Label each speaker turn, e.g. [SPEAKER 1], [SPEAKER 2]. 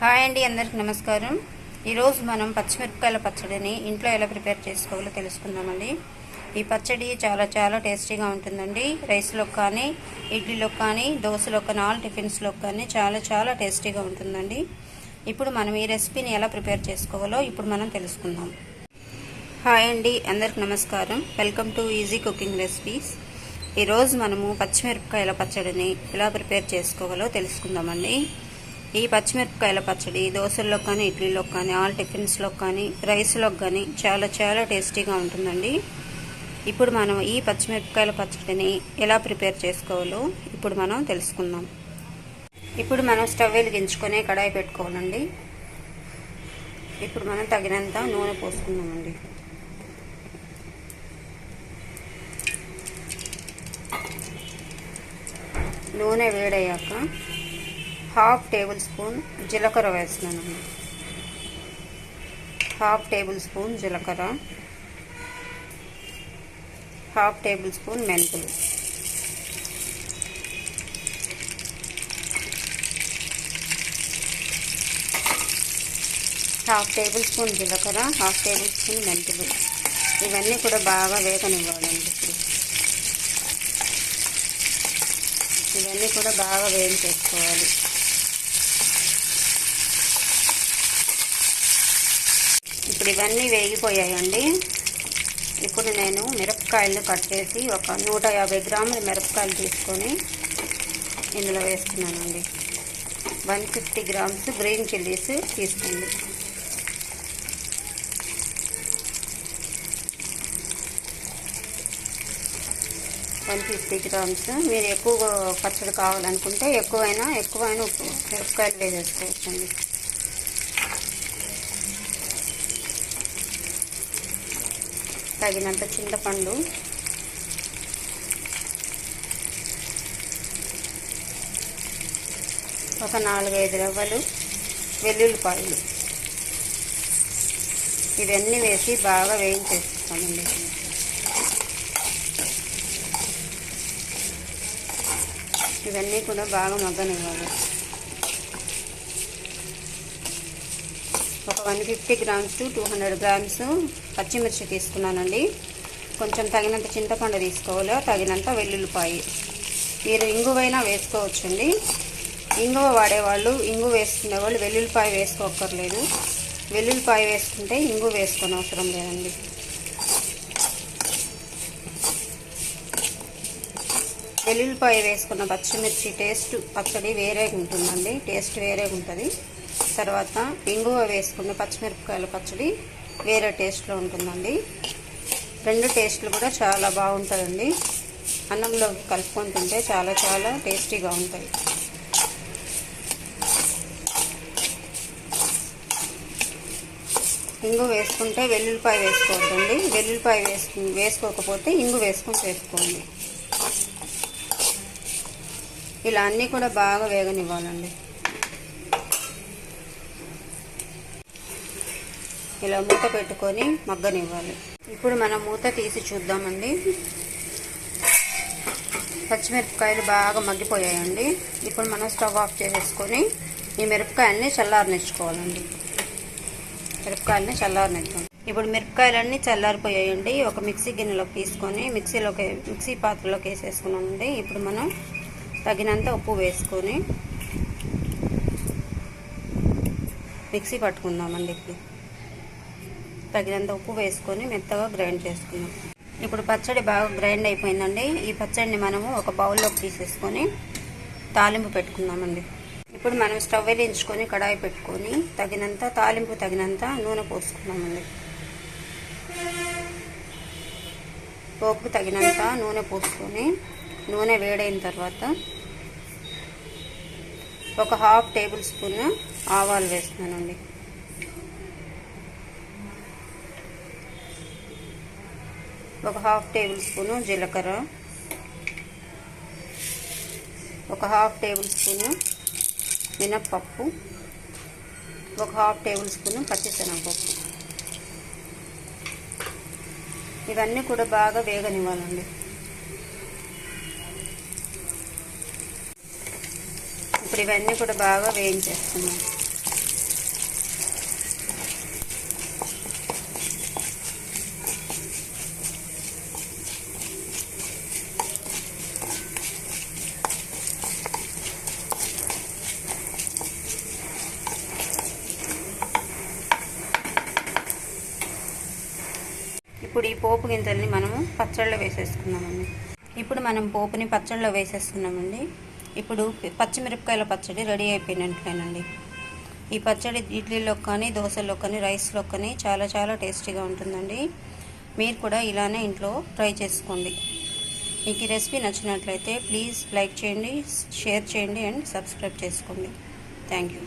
[SPEAKER 1] Hi అండి అందరికి నమస్కారం. ఈరోజు మనం పచ్చిమిరపకాయల పచ్చడిని ఇంట్లో ఎలా ప్రిపేర్ చేసుకోవాలో తెలుసుకుందామండి. ఈ పచ్చడి చాలా చాలా టేస్టీగా ఉంటుందండి. రైస్లో కానీ ఇడ్లీలో కానీ దోశలో కానీ ఆల్ టిఫిన్స్లో కానీ చాలా చాలా టేస్టీగా ఉంటుందండి. ఇప్పుడు మనం ఈ రెసిపీని ఎలా ప్రిపేర్ చేసుకోవాలో ఇప్పుడు మనం తెలుసుకుందాం. హాయ్ అండి అందరికి నమస్కారం. Welcome to easy cooking recipes. ఈరోజు మనము పచ్చిమిరపకాయల పచ్చడిని ఎలా ప్రిపేర్ చేసుకోవాలో తెలుసుకుందామండి. ఈ పచ్చిమిరపకాయల పచ్చడి దోశల్లో కానీ ఇడ్లీలో కానీ ఆల్ టిఫిన్స్లో కానీ రైస్లో కానీ చాలా చాలా టేస్టీగా ఉంటుందండి. ఇప్పుడు మనం ఈ పచ్చిమిరపకాయల పచ్చడిని ఎలా ప్రిపేర్ చేసుకోవాలో ఇప్పుడు మనం తెలుసుకుందాం. ఇప్పుడు మనం స్టవ్ వెలిగించుకొని కడాయి పెట్టుకోవాలండి. ఇప్పుడు మనం తగినంత నూనె పోసుకుందామండి. నూనె వేడయ్యాక హాఫ్ టేబుల్ స్పూన్ జీలకర్ర వేస్తున్నాను. హాఫ్ టేబుల్ స్పూన్ జీలకర్ర. హాఫ్ టేబుల్ స్పూన్ మెంతులు. హాఫ్ టేబుల్ స్పూన్ జీలకర్ర హాఫ్ టేబుల్ స్పూన్ మెంతులు. ఇవన్నీ కూడా బాగా వేగనివ్వాలండి ఇప్పుడు. ఇవన్నీ కూడా బాగా వేయించేసుకోవాలి. ఇప్పుడు ఇవన్నీ వేగిపోయాయండి. ఇప్పుడు నేను మిరపకాయలు కట్ చేసి ఒక నూట యాభై గ్రాముల మిరపకాయలు తీసుకొని ఇందులో వేసుకున్నానండి one fifty grams green chillies తీసుకోండి. One fifty grams. మీరు ఎక్కువ పచ్చడి కావాలనుకుంటే ఎక్కువైనా ఎక్కువైనా ఉప్పు మిరపకాయలు వేసేసుకోవచ్చండి. తగినంత చింతపండు. ఒక నాలుగైదు రవ్వలు వెల్లుల్లిపాయలు. ఇవన్నీ వేసి బాగా వేయించేసుకోండి. ఇవన్నీ కూడా బాగా మగ్గనివ్వాలి. ఒక one fifty grams to two hundred grams పచ్చిమిర్చి తీసుకున్నానండి. కొంచెం తగినంత చింతపండు తీసుకోవాలి తగినంత వెల్లుల్లిపాయ. మీరు ఇంగువైనా వేసుకోవచ్చండి. ఇంగువ వాడేవాళ్ళు ఇంగు వేసుకునే వాళ్ళు వెల్లుల్లిపాయ వేసుకోక్కర్లేదు. వెల్లుల్లిపాయ వేసుకుంటే ఇంగు వేసుకొని అవసరం లేదండి. వెల్లుల్లిపాయ వేసుకున్న పచ్చిమిర్చి టేస్ట్ పచ్చడి వేరే ఉంటుందండి టేస్ట్ వేరే ఉంటుంది తర్వాత ఇంగువ వేసుకున్న పచ్చిమిరపకాయల పచ్చడి వేరే టేస్ట్లో ఉంటుందండి. రెండు టేస్ట్లు కూడా చాలా బాగుంటుందండి. అన్నంలో కలుపుకొని తింటే చాలా చాలా టేస్టీగా ఉంటాయి. ఇంగు వేసుకుంటే వెల్లుల్లిపాయ వేసుకోవద్దండి. వెల్లుల్లిపాయ వేసుకు వేసుకోకపోతే ఇంగు వేసుకొని వేసుకోండి. ఇలా అన్నీ కూడా బాగా వేగనివ్వాలండి. ఇలా మూత పెట్టుకొని మగ్గనివ్వాలి. ఇప్పుడు మనం మూత తీసి చూద్దామండి. పచ్చిమిరపకాయలు బాగా మగ్గిపోయాయండి. ఇప్పుడు మనం స్టవ్ ఆఫ్ చేసేసుకొని ఈ మిరపకాయల్ని చల్లారనిచ్చుకోవాలండి. మిరపకాయలని చల్లారనిద్దాం. ఇప్పుడు మిరపకాయలన్నీ చల్లారిపోయాయండి. ఒక మిక్సీ గిన్నెలోకి తీసుకొని మిక్సీలోకి మిక్సీ పాత్రలోకి వేసేసుకున్నామండి. ఇప్పుడు మనం తగినంత ఉప్పు వేసుకొని మిక్సీ పట్టుకుందామండి. ఇప్పుడు తగినంత ఉప్పు వేసుకొని మెత్తగా గ్రైండ్ చేసుకున్నాం. ఇప్పుడు పచ్చడి బాగా గ్రైండ్ అయిపోయిందండి. ఈ పచ్చడిని మనము ఒక బౌల్లోకి తీసేసుకొని తాలింపు పెట్టుకుందామండి. ఇప్పుడు మనం స్టవ్ వెలించుకొని కడాయి పెట్టుకొని తగినంత తాలింపు తగినంత నూనె పోసుకుందామండి. పోపుకు తగినంత నూనె పోసుకొని నూనె వేడైన తర్వాత ఒక హాఫ్ టేబుల్ స్పూన్ ఆవాలు వేస్తున్నానండి. ఒక హాఫ్ టేబుల్ స్పూను జీలకర్ర. ఒక హాఫ్ టేబుల్ స్పూను మినప్పప్పు. ఒక హాఫ్ టేబుల్ స్పూను పచ్చిశనగపప్పు. ఇవన్నీ కూడా బాగా వేగనివ్వాలండి. ఇప్పుడు ఇవన్నీ కూడా బాగా వేయించేస్తున్నాం ఇప్పుడు ఈ పోపు గింజల్ని మనము పచ్చళ్ళలో వేసేసుకున్నామండి ఇప్పుడు మనం పోపుని పచ్చళ్ళలో వేసేస్తున్నామండి. ఇప్పుడు పచ్చిమిరపకాయల పచ్చడి రెడీ అయిపోయినట్లేనండి. ఈ పచ్చడి ఇడ్లీలో కానీ దోశలో కానీ రైస్లో కానీ చాలా చాలా టేస్టీగా ఉంటుందండి. మీరు కూడా ఇలానే ఇంట్లో ట్రై చేసుకోండి. మీకు ఈ రెసిపీ నచ్చినట్లయితే ప్లీజ్ లైక్ చేయండి షేర్ చేయండి అండ్ సబ్స్క్రైబ్ చేసుకోండి. Thank you.